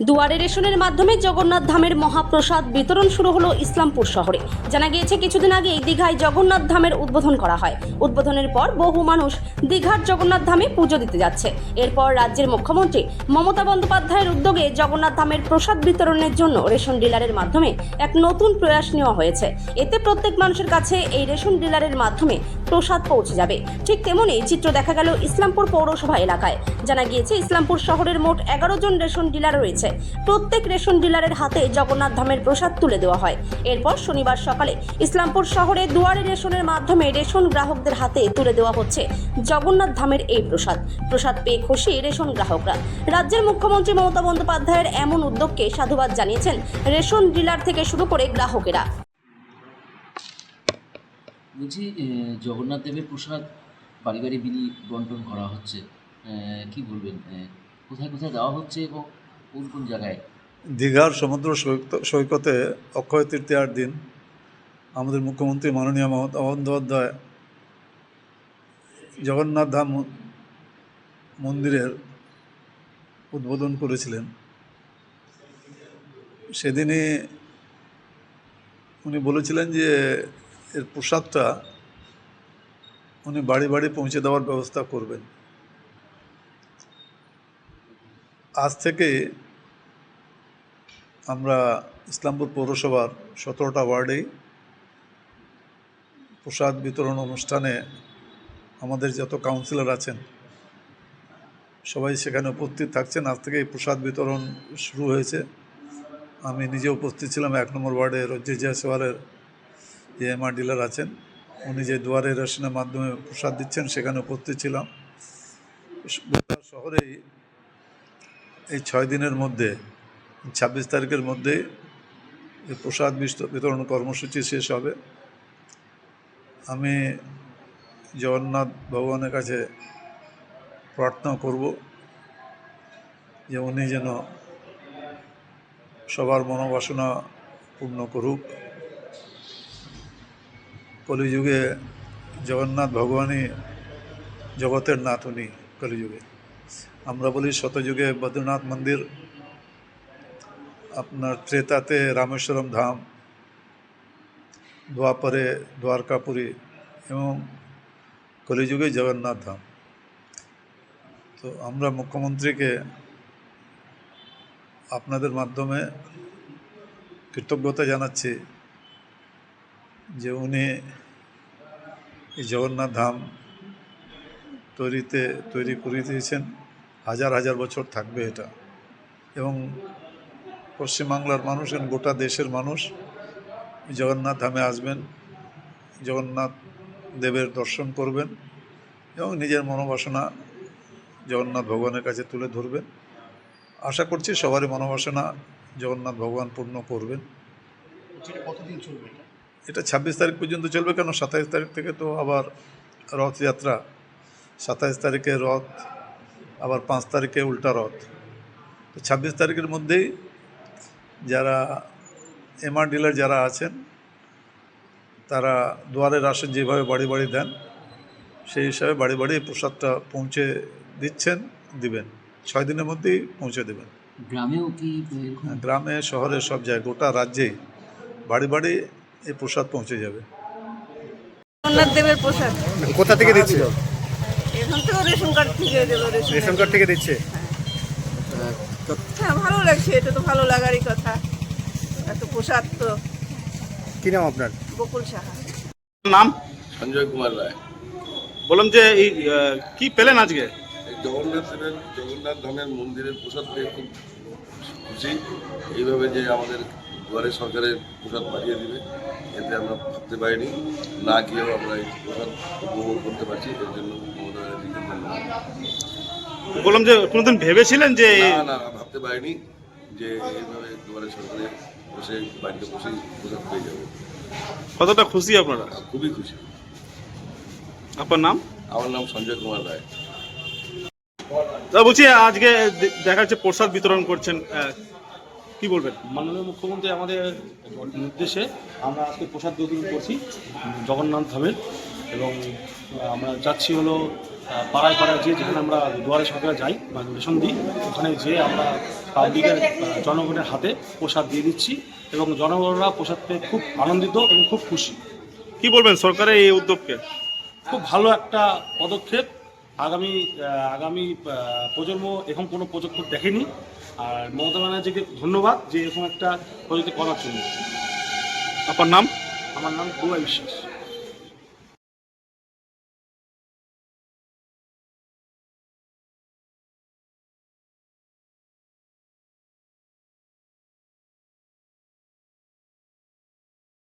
দুয়ারে রেশনের মাধ্যমে জগন্নাথ ধামের মহাপ্রসাদ বিতরণ শুরু হলো ইসলামপুর শহরে। জানা গিয়েছে, কিছুদিন আগে দীঘায় জগন্নাথ ধামের উদ্বোধন করা হয়। উদ্বোধনের পর বহু মানুষ দীঘার জগন্নাথ ধামে পুজো দিতে যাচ্ছে। এরপর রাজ্যের মুখ্যমন্ত্রী মমতা বন্দ্যোপাধ্যায়ের উদ্যোগে জগন্নাথ ধামের প্রসাদ বিতরণের জন্য রেশন ডিলারের মাধ্যমে এক নতুন প্রয়াস নেওয়া হয়েছে। এতে প্রত্যেক মানুষের কাছে এই রেশন ডিলারের মাধ্যমে প্রসাদ পৌঁছে যাবে। ঠিক তেমনই চিত্র দেখা গেল ইসলামপুর পৌরসভা এলাকায়। জানা গিয়েছে, ইসলামপুর শহরের মোট এগারো জন রেশন ডিলার রয়েছে। প্রত্যেক রেশন ডিলারের হাতে জগন্নাথ ধামের প্রসাদ তুলে দেওয়া হয়। এরপর শনিবার সকালে ইসলামপুর শহরে দুয়ারে রেশনের মাধ্যমে রেশন গ্রাহকদের হাতে তুলে দেওয়া হচ্ছে জগন্নাথ ধামের এই প্রসাদ। প্রসাদ পেয়ে খুশি রেশন গ্রাহকরা। রাজ্যের মুখ্যমন্ত্রী মমতা বন্দ্যোপাধ্যায়ের এমন উদ্যোগকে সাধুবাদ জানিয়েছেন রেশন ডিলার থেকে শুরু করে গ্রাহকেরা। বলছি জগন্নাথ দেবের প্রসাদ বাড়ি বাড়ি বিলি বন্টন করা হচ্ছে কি বলবেন? কোথায় কোথায় দেওয়া হচ্ছে এবং কোন কোন জায়গায়? দীঘার সমুদ্র সৈকত- সৈকতে অক্ষয় তৃতীয়ার দিন আমাদের মুখ্যমন্ত্রী মাননীয় মমতা বন্দ্যোপাধ্যায় জগন্নাথ ধাম মন্দিরের উদ্বোধন করেছিলেন। সেদিনই উনি বলেছিলেন যে এর প্রসাদটা উনি বাড়ি বাড়ি পৌঁছে দেওয়ার ব্যবস্থা করবেন। আজ থেকে আমরা ইসলামপুর পৌরসভার সতেরোটা ওয়ার্ডেই প্রসাদ বিতরণ অনুষ্ঠানে আমাদের যত কাউন্সিলর আছেন, সবাই সেখানে উপস্থিত থাকছেন। আজ থেকে এই প্রসাদ বিতরণ শুরু হয়েছে। আমি নিজে উপস্থিত ছিলাম, এক নম্বর ওয়ার্ডে রজ্জে জয়সওয়ালের যে এমআর ডিলার আছেন, উনি যে দুয়ারে রেশনের মাধ্যমে প্রসাদ দিচ্ছেন, সেখানে উপস্থিত ছিলাম। শহরেই এই ছয় দিনের মধ্যে ছাব্বিশ তারিখের মধ্যে প্রসাদ বিতরণ কর্মসূচি শেষ হবে। আমি জগন্নাথ ভগবানের কাছে প্রার্থনা করব যে উনি যেন সবার মনোবাসনা পূর্ণ করুক। কলিযুগে জগন্নাথ ভগবানই জগতের নাথ উনি কলিযুগে। আমরা বলি শতযুগে বদ্রীনাথ মন্দির। আপনার ত্রেতাতে রামেশ্বরম ধাম দ্বাপরে দ্বারকাপুরী এবং কলিযুগে জগন্নাথ ধাম। তো আমরা মুখ্যমন্ত্রীকে আপনাদের মাধ্যমে কৃতজ্ঞতা জানাচ্ছি যে উনি এই জগন্নাথ ধাম তৈরিতে, তৈরি করে দিয়েছেন। হাজার হাজার বছর থাকবে এটা। এবং পশ্চিমবাংলার মানুষ এবং গোটা দেশের মানুষ জগন্নাথ ধামে আসবেন জগন্নাথ দেবের দর্শন করবেন এবং নিজের মনোবাসনা জগন্নাথ ভগবানের কাছে তুলে ধরবেন। আশা করছি সবারই মনোবাসনা জগন্নাথ ভগবান পূর্ণ করবেন। কতদিন চলবে এটা? এটা ছাব্বিশ তারিখ পর্যন্ত চলবে কেন সাতাইশ তারিখ থেকে তো আবার রথযাত্রা সাতাইশ তারিখে রথ আবার পাঁচ তারিখে উল্টা রথ। তো ছাব্বিশ তারিখের মধ্যেই যারা এমআর ডিলার যারা আছেন তারা দুয়ারে রাসন যেভাবে বাড়ি বাড়ি দেন সেই হিসাবে বাড়ি বাড়ি প্রসাদটা পৌঁছে দিচ্ছেন দিবেন। ছয় দিনের মধ্যেই পৌঁছে দেবেন। গ্রামেও কি গ্রামে শহরে সব জায়গায় গোটা রাজ্যেই বাড়ি বাড়ি এই প্রসাদ পৌঁছে যাবে। জগন্নাথ দেবের প্রসাদ। কোথা থেকে দিচ্ছিল? এখান থেকেও রেশন কার্ড থেকে রেশন রেশন কার্ড। থেকে দিচ্ছে? হ্যাঁ ভালো লাগছে এটা তো ভালো লাগারই কথা। এত প্রসাদ তো। কি নাম আপনার? বকুল সাহা। নাম? সঞ্জয় কুমার রায়। বললাম যে এই আহ, কি পেলেন আজকে? এই জগন্নাথ দেবের জগন্নাথ ধামের মন্দিরের প্রসাদ পেয়ে খুব খুশি। এইভাবে যে আমাদের দুয়ারে সরকারের প্রসাদ পাঠিয়ে দিবে এতে আমরা ভাবতে পারিনি। না গিয়েও আমরা এই প্রসাদ উপভোগ করতে পারছি এর জন্য মমতা ব্যানার্জিকে ধন্যবাদ। বললাম যে কোনোদিন ভেবেছিলেন যে না না ভাবতে পারিনি যে এইভাবে সরকারে বসে বাড়িতে বসেই প্রসাদ পেয়ে যাব। কতটা খুশি আপনারা? খুবই খুশি। আপনার নাম? আমার নাম সঞ্জয় কুমার রায়। তা বলছি আজকে দেখা যাচ্ছে প্রসাদ বিতরণ করছেন কি বলবেন? মাননীয় মুখ্যমন্ত্রী আমাদের নির্দেশে আমরা আজকে প্রসাদ বিতরণ করছি জগন্নাথ ধামের এবং আমরা যাচ্ছি হলো পাড়ায় পাড়ায় যে যেখানে আমরা দুয়ারে সরকারে যাই বা রেশন দিই ওখানে যেয়ে আমরা পাবলিকের জনগণের হাতে প্রসাদ দিয়ে দিচ্ছি এবং জনগণরা প্রসাদ পেয়ে খুব আনন্দিত এবং খুব খুশি। কি বলবেন সরকারের এই উদ্যোগকে? খুব ভালো একটা পদক্ষেপ। আগামী আগামী প্রজন্ম এখন কোনো পদক্ষেপ দেখেনি। আর মমতা ব্যানার্জিকে ধন্যবাদ যে এরকম একটা প্রযুক্তি করার জন্য। আপনার নাম? আমার নাম দুয়া বিশ্বাস।